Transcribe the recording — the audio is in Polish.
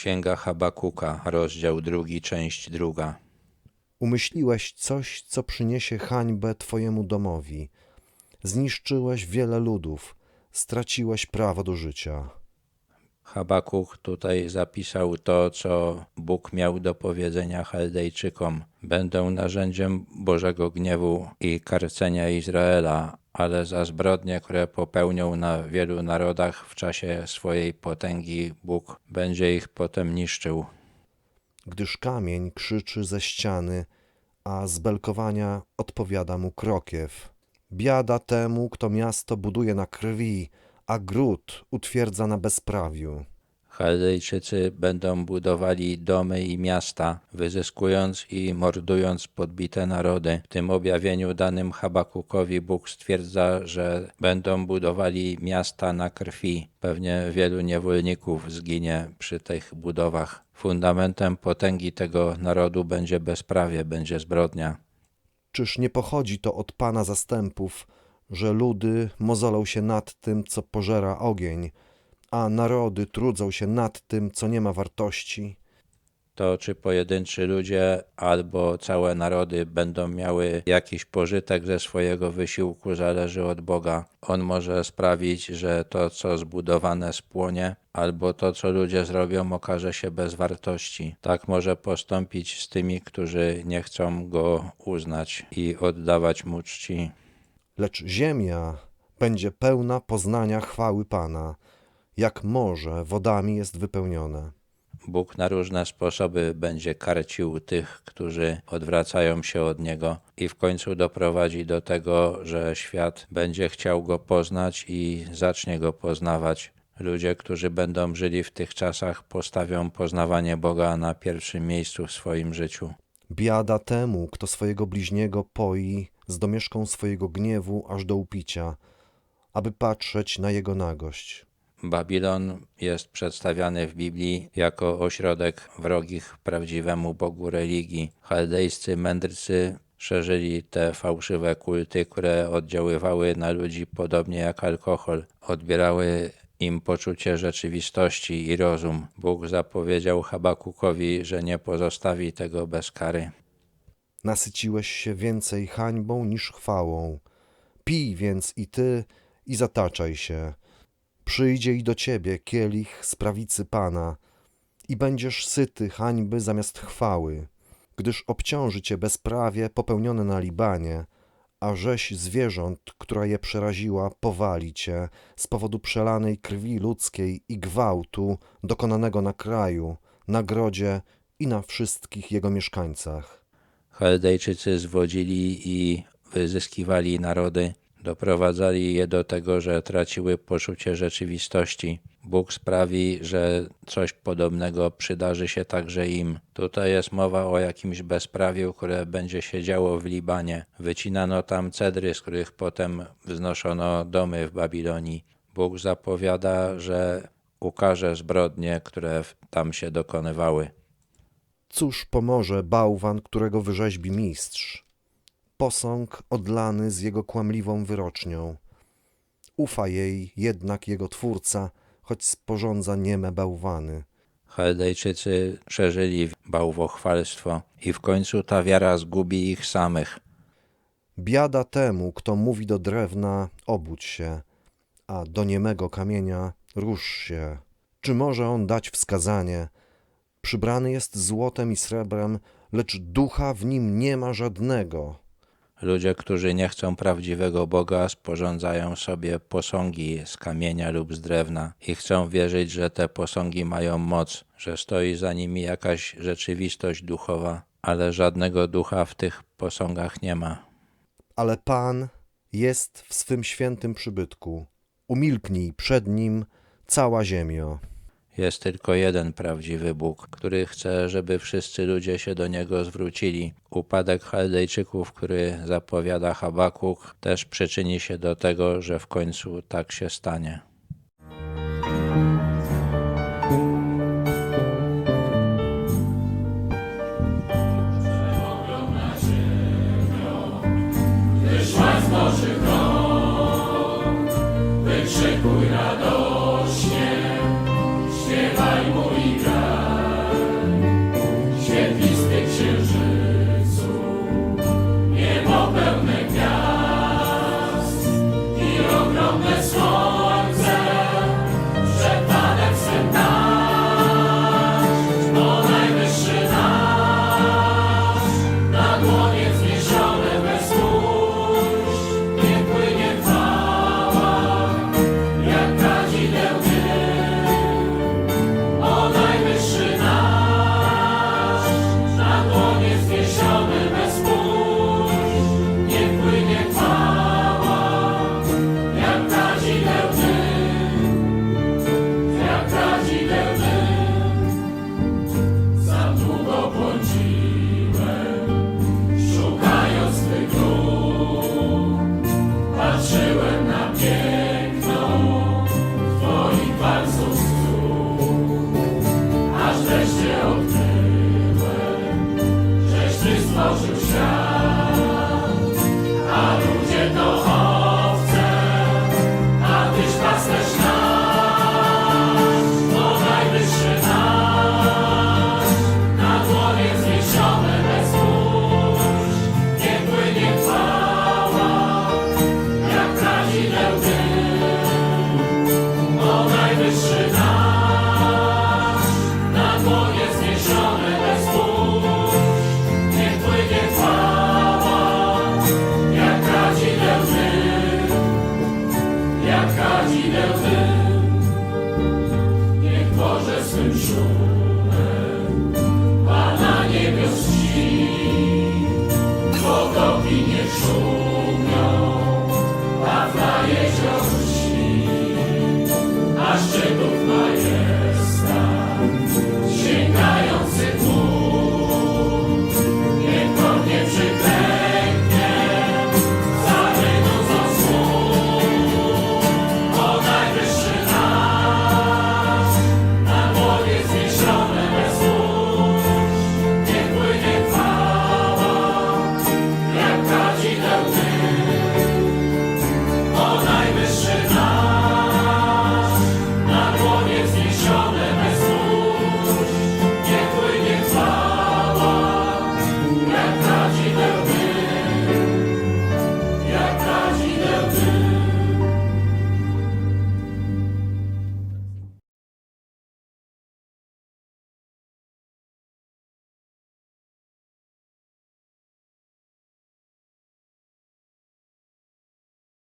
Księga Habakuka, rozdział drugi, część druga. Umyśliłeś coś, co przyniesie hańbę Twojemu domowi. Zniszczyłeś wiele ludów, straciłeś prawo do życia. Habakuk tutaj zapisał to, co Bóg miał do powiedzenia Chaldejczykom. Będą narzędziem Bożego gniewu i karcenia Izraela, ale za zbrodnie, które popełnią na wielu narodach w czasie swojej potęgi, Bóg będzie ich potem niszczył. Gdyż kamień krzyczy ze ściany, a z belkowania odpowiada mu krokiew. Biada temu, kto miasto buduje na krwi, a gród utwierdza na bezprawiu. Chaldejczycy będą budowali domy i miasta, wyzyskując i mordując podbite narody. W tym objawieniu danym Habakukowi Bóg stwierdza, że będą budowali miasta na krwi. Pewnie wielu niewolników zginie przy tych budowach. Fundamentem potęgi tego narodu będzie bezprawie, będzie zbrodnia. Czyż nie pochodzi to od Pana zastępów, że ludy mozolą się nad tym, co pożera ogień, a narody trudzą się nad tym, co nie ma wartości? to czy pojedynczy ludzie albo całe narody będą miały jakiś pożytek ze swojego wysiłku, zależy od Boga. On może sprawić, że to, co zbudowane, spłonie, albo to, co ludzie zrobią, okaże się bez wartości. Tak może postąpić z tymi, którzy nie chcą go uznać i oddawać mu czci. Lecz ziemia będzie pełna poznania chwały Pana, jak morze wodami jest wypełnione. Bóg na różne sposoby będzie karcił tych, którzy odwracają się od Niego i w końcu doprowadzi do tego, że świat będzie chciał Go poznać i zacznie Go poznawać. Ludzie, którzy będą żyli w tych czasach, postawią poznawanie Boga na pierwszym miejscu w swoim życiu. Biada temu, kto swojego bliźniego poi z domieszką swojego gniewu aż do upicia, aby patrzeć na jego nagość. Babilon jest przedstawiany w Biblii jako ośrodek wrogich prawdziwemu Bogu religii. Chaldejscy mędrcy szerzyli te fałszywe kulty, które oddziaływały na ludzi podobnie jak alkohol. Odbierały im poczucie rzeczywistości i rozum. Bóg zapowiedział Habakukowi, że nie pozostawi tego bez kary. Nasyciłeś się więcej hańbą niż chwałą. Pij więc i ty i zataczaj się. Przyjdzie i do ciebie kielich z prawicy Pana i będziesz syty hańby zamiast chwały, gdyż obciąży cię bezprawie popełnione na Libanie, a rzeź zwierząt, która je przeraziła, powali cię z powodu przelanej krwi ludzkiej i gwałtu dokonanego na kraju, na grodzie i na wszystkich jego mieszkańcach. Chaldejczycy zwodzili i wyzyskiwali narody, doprowadzali je do tego, że traciły poczucie rzeczywistości. Bóg sprawi, że coś podobnego przydarzy się także im. Tutaj jest mowa o jakimś bezprawiu, które będzie się działo w Libanie. Wycinano tam cedry, z których potem wznoszono domy w Babilonii. Bóg zapowiada, że ukaże zbrodnie, które tam się dokonywały. Cóż pomoże bałwan, którego wyrzeźbi mistrz? Posąg odlany z jego kłamliwą wyrocznią. Ufa jej jednak jego twórca, choć sporządza nieme bałwany. Chaldejczycy przeżyli bałwochwalstwo i w końcu ta wiara zgubi ich samych. Biada temu, kto mówi do drewna, obudź się, a do niemego kamienia rusz się. Czy może on dać wskazanie? Przybrany jest złotem i srebrem, lecz ducha w nim nie ma żadnego. Ludzie, którzy nie chcą prawdziwego Boga, sporządzają sobie posągi z kamienia lub z drewna i chcą wierzyć, że te posągi mają moc, że stoi za nimi jakaś rzeczywistość duchowa, ale żadnego ducha w tych posągach nie ma. ale Pan jest w swym świętym przybytku. Umilknij przed nim cała ziemio. Jest tylko jeden prawdziwy Bóg, który chce, żeby wszyscy ludzie się do Niego zwrócili. Upadek Chaldejczyków, który zapowiada Habakuk, też przyczyni się do tego, że w końcu tak się stanie. niech Boże swym szumem Pana niebios czci, nie szumią, a w jezior czci, a szczytów